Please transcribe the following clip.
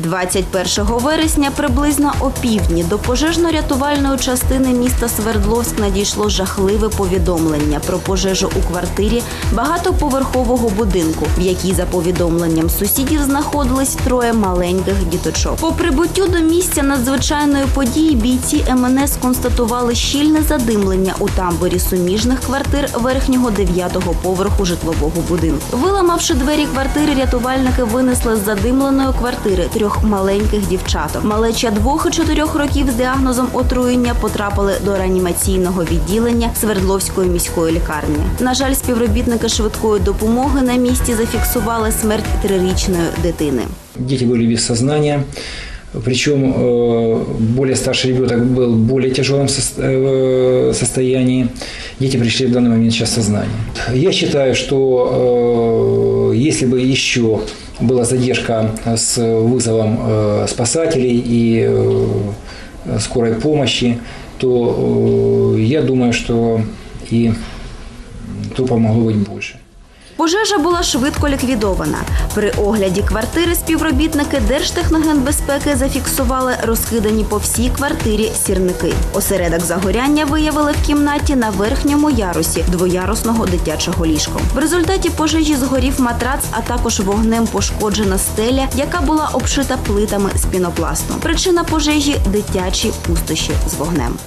21 вересня приблизно о півдні до пожежно-рятувальної частини міста Свердловськ надійшло жахливе повідомлення про пожежу у квартирі багатоповерхового будинку, в якій за повідомленням сусідів знаходились троє маленьких діточок. По прибуттю до місця надзвичайної події бійці МНС констатували щільне задимлення у тамбурі суміжних квартир верхнього дев'ятого поверху житлового будинку. Виламавши двері квартири, рятувальники винесли з задимленої квартири трьох маленьких дівчаток. Малеча двох і чотирьох років з діагнозом отруєння потрапили до реанімаційного відділення Свердловської міської лікарні. На жаль, співробітники швидкої допомоги на місці зафіксували смерть трирічної дитини. Дети были без сознания. Причем э, более старший ребенок был в более тяжелом сос- э, состоянии. Дети пришли в данный момент сейчас в сознание. Я считаю, что э, если бы еще была задержка с вызовом э, спасателей и э, скорой помощи, то э, я думаю, что и трупов могло быть больше. Пожежа була швидко ліквідована. При огляді квартири співробітники Держтехногенбезпеки зафіксували розкидані по всій квартирі сірники. Осередок загоряння виявили в кімнаті на верхньому ярусі двоярусного дитячого ліжка. В результаті пожежі згорів матрац, а також вогнем пошкоджена стеля, яка була обшита плитами з пінопласту. Причина пожежі дитячі пустощі з вогнем.